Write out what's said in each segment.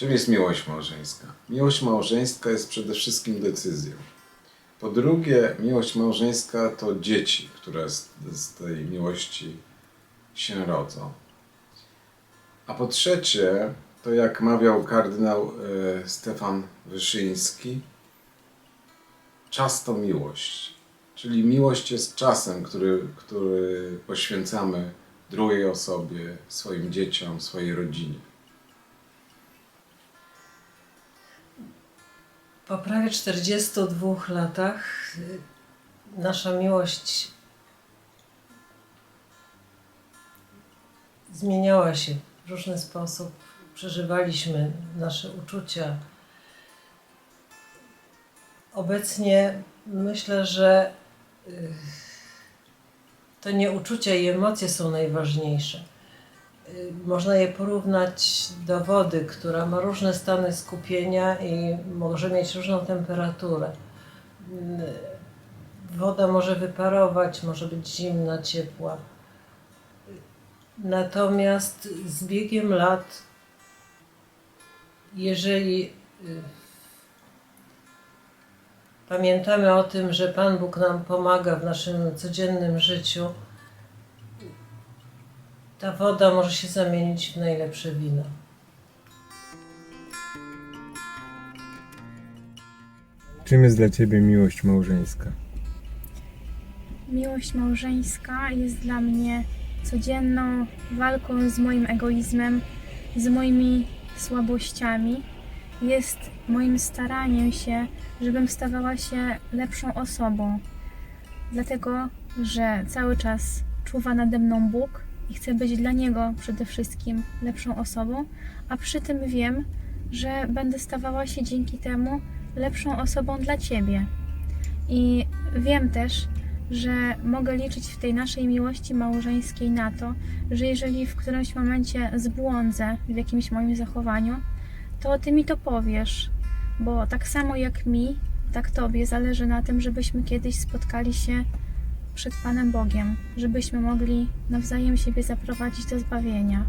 Czym jest miłość małżeńska? Miłość małżeńska jest przede wszystkim decyzją. Po drugie, miłość małżeńska to dzieci, które z, z tej miłości się rodzą. A po trzecie, to jak mawiał kardynał e, Stefan Wyszyński, czas to miłość. Czyli miłość jest czasem, który, który poświęcamy drugiej osobie, swoim dzieciom, swojej rodzinie. Po prawie 42 latach y, nasza miłość zmieniała się w różny sposób. Przeżywaliśmy nasze uczucia. Obecnie myślę, że y, to nie uczucia i emocje są najważniejsze. Y, Można je porównać do wody, która ma różne stany skupienia i może mieć różną temperaturę. Y, Woda może wyparować, może być zimna, ciepła. Natomiast z biegiem lat, jeżeli y, pamiętamy o tym, że Pan Bóg nam pomaga w naszym codziennym życiu, ta woda może się zamienić w najlepsze wino. Czym jest dla Ciebie miłość małżeńska? Miłość małżeńska jest dla mnie codzienną walką z moim egoizmem, z moimi słabościami. Jest moim staraniem się, żebym stawała się lepszą osobą. Dlatego, że cały czas czuwa nade mną Bóg i chcę być dla Niego przede wszystkim lepszą osobą, a przy tym wiem, że będę stawała się dzięki temu lepszą osobą dla Ciebie. I wiem też, że mogę liczyć w tej naszej miłości małżeńskiej na to, że jeżeli w którymś momencie zbłądzę w jakimś moim zachowaniu, to ty mi to powiesz, bo tak samo jak mi, tak tobie zależy na tym, żebyśmy kiedyś spotkali się przed Panem Bogiem, żebyśmy mogli nawzajem siebie zaprowadzić do zbawienia.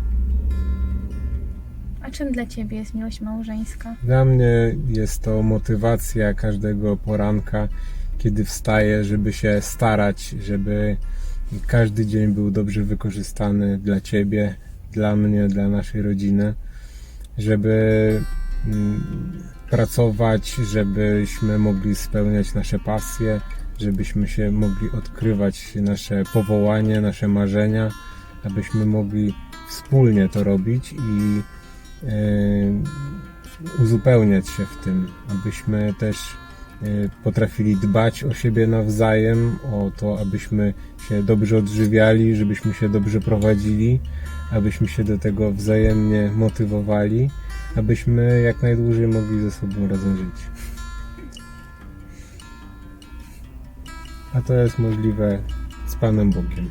A czym dla ciebie jest miłość małżeńska? Dla mnie jest to motywacja każdego poranka, kiedy wstaję, żeby się starać, żeby każdy dzień był dobrze wykorzystany dla Ciebie, dla mnie, dla naszej rodziny, żeby mm, pracować, żebyśmy mogli spełniać nasze pasje, żebyśmy się mogli odkrywać nasze powołanie, nasze marzenia, abyśmy mogli wspólnie to robić i e, uzupełniać się w tym, abyśmy też e, potrafili dbać o siebie nawzajem, o to, abyśmy się dobrze odżywiali, żebyśmy się dobrze prowadzili, abyśmy się do tego wzajemnie motywowali, abyśmy jak najdłużej mogli ze sobą razem żyć. A to jest możliwe z Panem Bogiem.